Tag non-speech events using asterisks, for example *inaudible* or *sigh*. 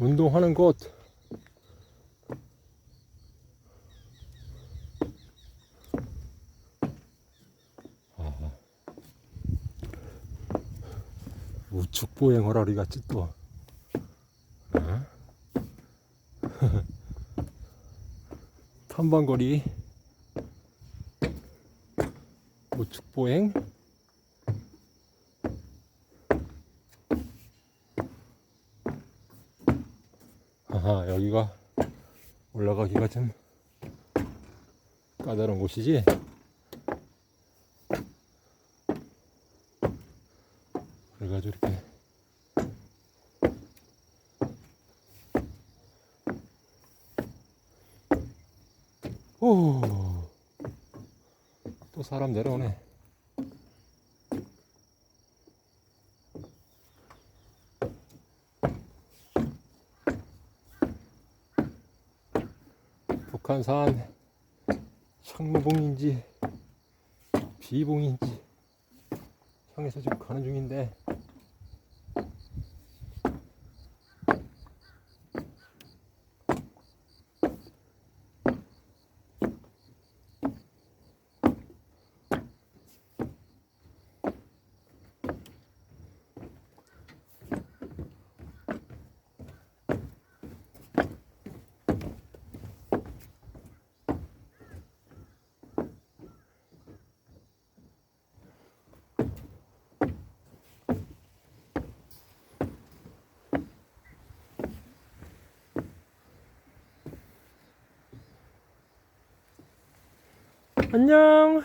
운동하는 곳. 아, 우측 보행 허라리 같지 또. 어? *laughs* 탐방거리. 우측 보행. 아하, 여기가 올라가기가 좀 까다로운 곳이지? 그래가지고 이렇게 오, 또 사람 내려오네. 북한산 창무봉인지 비봉인지 향해서 지금 가는 중인데 안녕